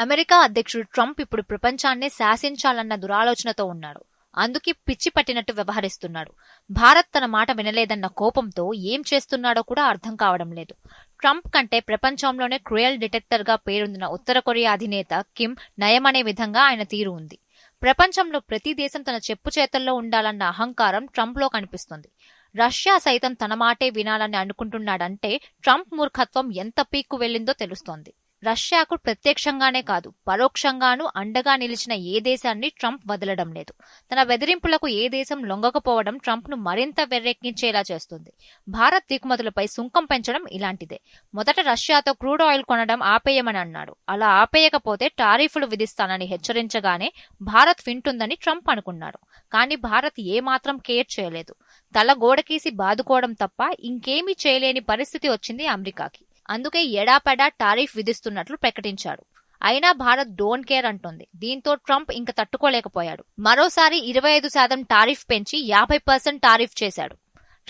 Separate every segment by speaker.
Speaker 1: America అధ్యక్షుడు Trump ఇప్పుడు ప్రపంచాన్నే శాసించాలన్న దురాలోచనతో ఉన్నాడు. అందుకే పిచ్చి పట్టినట్టు వ్యవహరిస్తున్నాడు. భారత్ తన మాట వినలేదన్న కోపంతో ఏం చేస్తున్నాడో కూడా అర్థం కావడం లేదు. ట్రంప్ కంటే ప్రపంచంలోనే క్రుయల్ డిటెక్టర్గా పేరొందిన ఉత్తర కొరియా అధినేత కిమ్ నయమనే విధంగా ఆయన తీరు ఉంది. ప్రపంచంలో ప్రతి దేశం తన చెప్పు చేతల్లో ఉండాలన్న అహంకారం ట్రంప్లో కనిపిస్తుంది. రష్యా సైతం తన మాటే వినాలని అనుకుంటున్నాడంటే ట్రంప్ మూర్ఖత్వం ఎంత పీక్కు వెళ్ళిందో తెలుస్తోంది. రష్యాకు ప్రత్యక్షంగానే కాదు పరోక్షంగానూ అండగా నిలిచిన ఏ దేశాన్ని ట్రంప్ వదలడం లేదు. తన బెదిరింపులకు ఏ దేశం లొంగకపోవడం ట్రంప్ను మరింత వెర్రెక్కించేలా చేస్తుంది. భారత్ దిగుమతులపై సుంకం పెంచడం ఇలాంటిదే. మొదట రష్యాతో క్రూడ్ ఆయిల్ కొనడం ఆపేయమని అన్నాడు. అలా ఆపేయకపోతే టారిఫ్లు విధిస్తానని హెచ్చరించగానే భారత్ వింటుందని ట్రంప్ అనుకున్నాడు కానీ భారత్ ఏమాత్రం కేర్ చేయలేదు. తల గోడకీసి బాదుకోవడం తప్ప ఇంకేమీ చేయలేని పరిస్థితి వచ్చింది అమెరికాకి. అందుకే ఎడాపెడా టారిఫ్ విధిస్తున్నట్లు ప్రకటించాడు. అయినా భారత్ డోంట్ కేర్ అంటోంది. దీంతో ట్రంప్ ఇంక తట్టుకోలేకపోయాడు. మరోసారి ఇరవై ఐదు శాతం టారిఫ్ పెంచి యాభై పర్సెంట్ టారిఫ్ చేశాడు.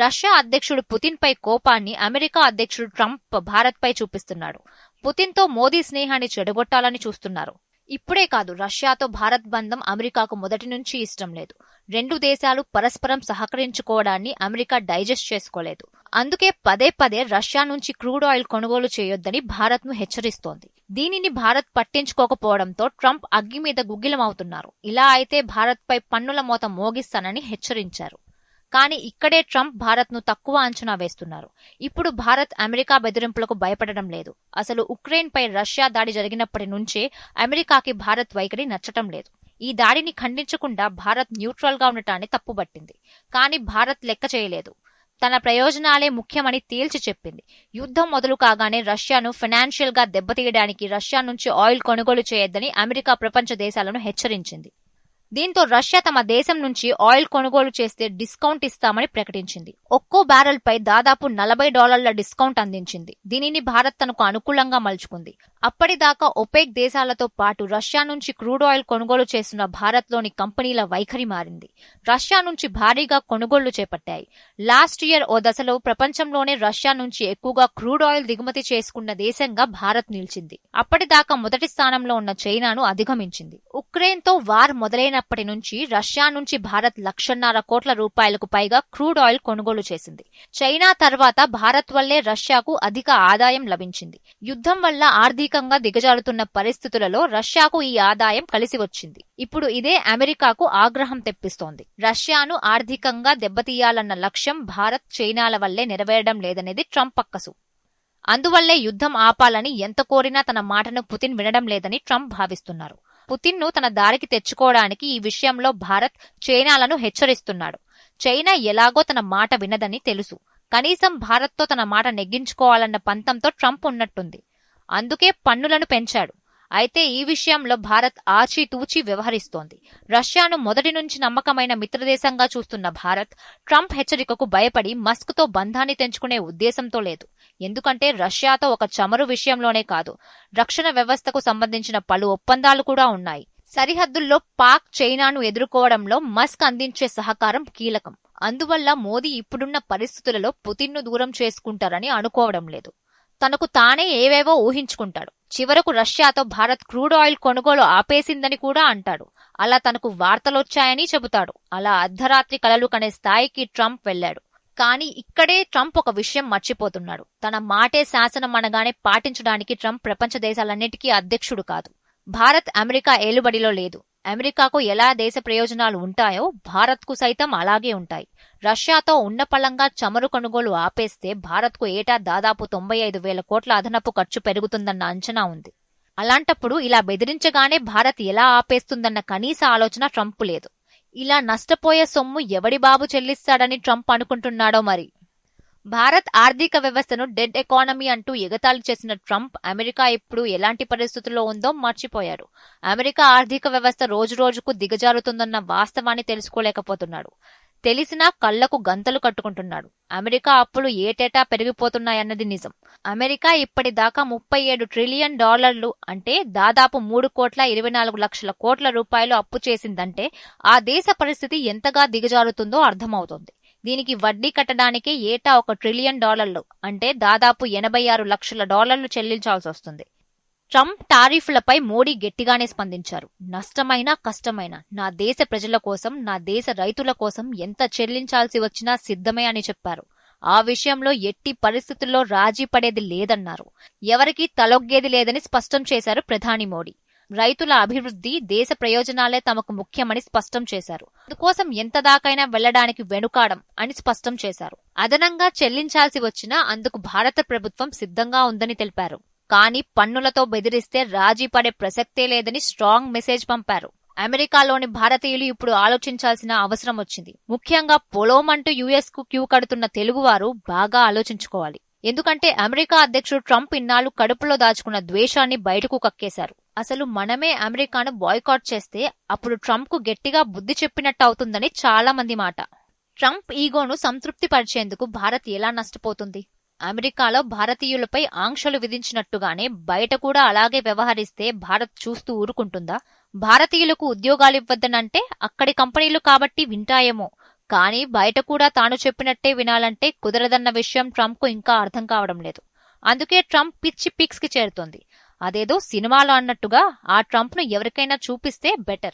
Speaker 1: రష్యా అధ్యక్షుడు పుతిన్ పై కోపాన్ని అమెరికా అధ్యక్షుడు ట్రంప్ భారత్ పై చూపిస్తున్నాడు. పుతిన్తో మోదీ స్నేహాన్ని చెడగొట్టాలని చూస్తున్నారు. ఇప్పుడే కాదు రష్యాతో భారత్ బంధం అమెరికాకు మొదటి నుంచి ఇష్టం లేదు. రెండు దేశాలు పరస్పరం సహకరించుకోవడాన్ని అమెరికా డైజెస్ట్ చేసుకోలేదు. అందుకే పదే పదే రష్యా నుంచి క్రూడ్ ఆయిల్ కొనుగోలు చేయొద్దని భారత్ను హెచ్చరిస్తోంది. దీనిని భారత్ పట్టించుకోకపోవడంతో ట్రంప్ అగ్గి మీద గుగ్గిలమవుతున్నారు. ఇలా అయితే భారత్ పై పన్నుల మోత మోగిస్తానని హెచ్చరించారు. కానీ ఇక్కడే ట్రంప్ భారత్ను తక్కువ అంచనా వేస్తున్నారు. ఇప్పుడు భారత్ అమెరికా బెదిరింపులకు భయపడడం లేదు. అసలు ఉక్రెయిన్ పై రష్యా దాడి జరిగినప్పటి నుంచే అమెరికాకి భారత్ వైఖరి నచ్చటం లేదు. ఈ దాడిని ఖండించకుండా భారత్ న్యూట్రల్గా ఉండటాన్ని తప్పుబట్టింది. కానీ భారత్ లెక్క చేయలేదు. తన ప్రయోజనాలే ముఖ్యమని తేల్చి చెప్పింది. యుద్ధం మొదలు కాగానే రష్యాను ఫైనాన్షియల్గా దెబ్బతీయడానికి రష్యా నుంచి ఆయిల్ కొనుగోలు చేయొద్దని అమెరికా ప్రపంచ దేశాలను హెచ్చరించింది. దీంతో రష్యా తమ దేశం నుంచి ఆయిల్ కొనుగోలు చేస్తే డిస్కౌంట్ ఇస్తామని ప్రకటించింది. ఒక్కో బ్యారెల్ పై దాదాపు నలభై డాలర్ల డిస్కౌంట్ అందించింది. దీనిని భారత్ తనకు అనుకూలంగా మలుచుకుంది. అప్పటిదాకా ఒపెక్ దేశాలతో పాటు రష్యా నుంచి క్రూడ్ ఆయిల్ కొనుగోలు చేస్తున్న భారత్లోని కంపెనీల వైఖరి మారింది. రష్యా నుంచి భారీగా కొనుగోళ్ళు చేపట్టాయి. లాస్ట్ ఇయర్ ఓ దశలో ప్రపంచంలోనే రష్యా నుంచి ఎక్కువగా క్రూడ్ ఆయిల్ దిగుమతి చేసుకున్న దేశంగా భారత్ నిలిచింది. అప్పటిదాకా మొదటి స్థానంలో ఉన్న చైనాను అధిగమించింది. ఉక్రెయిన్తో వార్ మొదలైనప్పటి నుంచి రష్యా నుంచి భారత్ లక్షన్నర కోట్ల రూపాయలకు పైగా క్రూడ్ ఆయిల్ కొనుగోలు చేసింది. చైనా తర్వాత భారత్ వల్లే రష్యాకు అధిక ఆదాయం లభించింది. యుద్ధం వల్ల ఆర్థికంగా దిగజారుతున్న పరిస్థితులలో రష్యాకు ఈ ఆదాయం కలిసి వచ్చింది ఇప్పుడు ఇదే అమెరికాకు ఆగ్రహం తెప్పిస్తోంది. రష్యాను ఆర్థికంగా దెబ్బతీయాలన్న లక్ష్యం భారత్ చైనాల వల్లే నెరవేరడం లేదనేది ట్రంప్ పక్కసు. అందువల్లే యుద్ధం ఆపాలని ఎంత కోరినా తన మాటను పుతిన్ వినడం లేదని ట్రంప్ భావిస్తున్నారు. పుతిన్ను తన దారికి తెచ్చుకోవడానికి ఈ విషయంలో భారత్ చైనాలను హెచ్చరిస్తున్నాడు. చైనా ఎలాగో తన మాట వినదని తెలుసు. కనీసం భారత్తో తన మాట నెగ్గించుకోవాలన్న పంతంతో ట్రంప్ ఉన్నట్టుంది. అందుకే పన్నులను పెంచాడు. అయితే ఈ విషయంలో భారత్ ఆచితూచి వ్యవహరిస్తోంది. రష్యాను మొదటి నుంచి నమ్మకమైన మిత్రదేశంగా చూస్తున్న భారత్ ట్రంప్ హెచ్చరికకు భయపడి మస్క్తో బంధాన్ని తెంచుకునే ఉద్దేశంతో లేదు. ఎందుకంటే రష్యాతో ఒక చమురు విషయంలోనే కాదు రక్షణ వ్యవస్థకు సంబంధించిన పలు ఒప్పందాలు కూడా ఉన్నాయి. సరిహద్దుల్లో పాక్ చైనాను ఎదుర్కోవడంలో మస్క్ అందించే సహకారం కీలకం. అందువల్ల మోదీ ఇప్పుడున్న పరిస్థితులలో పుతిన్ను దూరం చేసుకుంటారని అనుకోవడం లేదు. తనకు తానే ఏవేవో ఊహించుకుంటాడు. చివరకు రష్యాతో భారత్ క్రూడ్ ఆయిల్ కొనుగోలు ఆపేసిందని కూడా అంటాడు. అలా తనకు వార్తలొచ్చాయని చెబుతాడు. అలా అర్ధరాత్రి కలలు కనే స్థాయికి ట్రంప్ వెళ్ళాడు కానీ ఇక్కడే ట్రంప్ ఒక విషయం మర్చిపోతున్నాడు. తన మాటే శాసనం అనగానే పాటించడానికి ట్రంప్ ప్రపంచ దేశాలన్నిటికీ అధ్యక్షుడు కాదు. భారత్ అమెరికా ఏలుబడిలో లేదు. అమెరికాకు ఎలా దేశ ప్రయోజనాలు ఉంటాయో భారత్కు సైతం అలాగే ఉంటాయి. రష్యాతో ఉన్నపళంగా చమురు కొనుగోలు ఆపేస్తే భారత్కు ఏటా దాదాపు తొంభై ఐదు వేల కోట్ల అదనపు ఖర్చు పెరుగుతుందన్న అంచనా ఉంది. అలాంటప్పుడు ఇలా బెదిరించగానే భారత్ ఎలా ఆపేస్తుందన్న కనీస ఆలోచన ట్రంప్ లేదు. ఇలా నష్టపోయే సొమ్ము ఎవడి బాబు చెల్లిస్తాడని ట్రంప్ అనుకుంటున్నాడో మరి? భారత్ ఆర్థిక వ్యవస్థను డెడ్ ఎకానమీ అంటూ ఎగతాళి చేసిన ట్రంప్ అమెరికా ఇప్పుడు ఎలాంటి పరిస్థితుల్లో ఉందో మర్చిపోయారు. అమెరికా ఆర్థిక వ్యవస్థ రోజురోజుకు దిగజారుతుందన్న వాస్తవాన్ని తెలుసుకోలేకపోతున్నాడు. తెలిసినా కళ్ళకు గంతలు కట్టుకుంటున్నాడు. అమెరికా అప్పులు ఏటేటా పెరిగిపోతున్నాయన్నది నిజం. అమెరికా ఇప్పటిదాకా ముప్పై ఏడు ట్రిలియన్ డాలర్లు అంటే దాదాపు మూడు కోట్ల ఇరవై నాలుగు లక్షల కోట్ల రూపాయలు అప్పు చేసిందంటే ఆ దేశ పరిస్థితి ఎంతగా దిగజారుతుందో అర్థమవుతోంది. దీనికి వడ్డీ కట్టడానికే ఏటా ఒక ట్రిలియన్ డాలర్లు అంటే దాదాపు ఎనభై ఆరు లక్షల డాలర్లు చెల్లించాల్సి వస్తుంది. ట్రంప్ టారిఫ్లపై మోడీ గట్టిగానే స్పందించారు. నష్టమైనా కష్టమైనా నా దేశ ప్రజల కోసం నా దేశ రైతుల కోసం ఎంత చెల్లించాల్సి వచ్చినా సిద్ధమే అని చెప్పారు. ఆ విషయంలో ఎట్టి పరిస్థితుల్లో రాజీ పడేది లేదన్నారు. ఎవరికీ తలొగ్గేది లేదని స్పష్టం చేశారు ప్రధాని మోడీ. రైతుల అభివృద్ధి దేశ ప్రయోజనాలే తమకు ముఖ్యమని స్పష్టం చేశారు. అందుకోసం ఎంత దాకైనా వెళ్ళడానికి వెనుకాడం అని స్పష్టం చేశారు. అదనంగా చెల్లించాల్సి వచ్చినా అందుకు భారత ప్రభుత్వం సిద్ధంగా ఉందని తెలిపారు. కానీ పన్నులతో బెదిరిస్తే రాజీ పడే ప్రసక్తే లేదని స్ట్రాంగ్ మెసేజ్ పంపారు. అమెరికాలోని భారతీయులు ఇప్పుడు ఆలోచించాల్సిన అవసరం వచ్చింది. ముఖ్యంగా పొలోమంటూ యుఎస్కు క్యూ కడుతున్న తెలుగువారు బాగా ఆలోచించుకోవాలి. ఎందుకంటే అమెరికా అధ్యక్షుడు ట్రంప్ ఇన్నాళ్ళు కడుపులో దాచుకున్న ద్వేషాన్ని బయటకు కక్కేశారు. అసలు మనమే అమెరికాను బాయ్కాట్ చేస్తే అప్పుడు ట్రంప్కు గట్టిగా బుద్ధి చెప్పినట్టు అవుతుందని చాలా మంది మాట. ట్రంప్ ఈగోను సంతృప్తి పరిచేందుకు భారత్ ఎలా నష్టపోతుంది? అమెరికాలో భారతీయులపై ఆంక్షలు విధించినట్టుగానే బయట కూడా అలాగే వ్యవహరిస్తే భారత్ చూస్తూ ఊరుకుంటుందా? భారతీయులకు ఉద్యోగాలివ్వద్దనంటే అక్కడి కంపెనీలు కాబట్టి వింటాయేమో. కానీ బయట కూడా తాను చెప్పినట్టే వినాలంటే కుదరదన్న విషయం ట్రంప్కు ఇంకా అర్థం కావడం లేదు. అందుకే ట్రంప్ పిచ్చి పిక్స్కి చేరుతోంది. అదేదో సినిమాలో అన్నట్టుగా ఆ ట్రంప్ను ఎవరికైనా చూపిస్తే బెటర్.